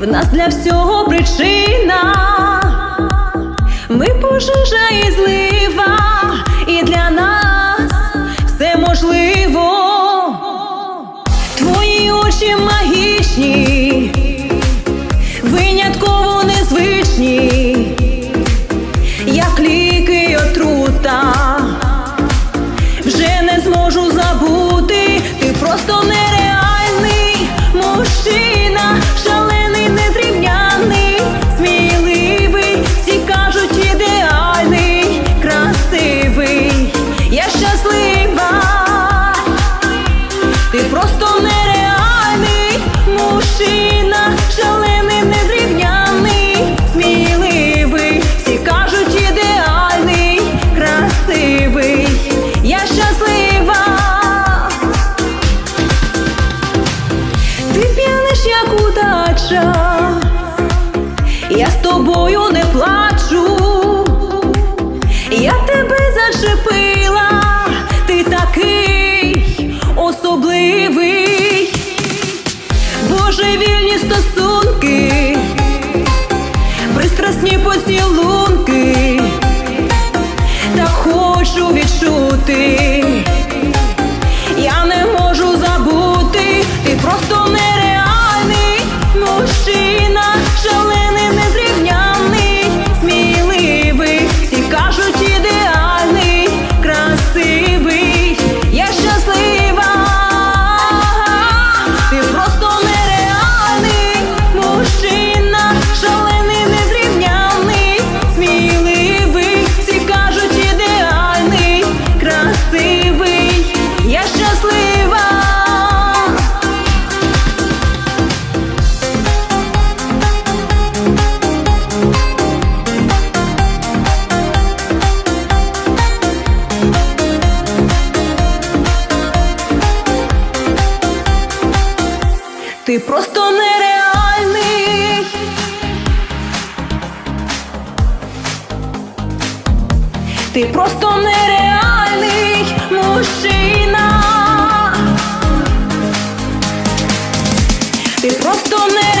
в нас для всього причина. Ми пожежа і злива, і для нас все можливо. Твої очі магічні, винятково незвичні, П'яниш, як удача, я з тобою не плачу, я тебе зачепила, ти такий особливий, божевільні стосунки, пристрасні поцілунки, так хочу відчути. Ти просто нереальний. Ти просто нереальний мужчина. Ти просто нереальний.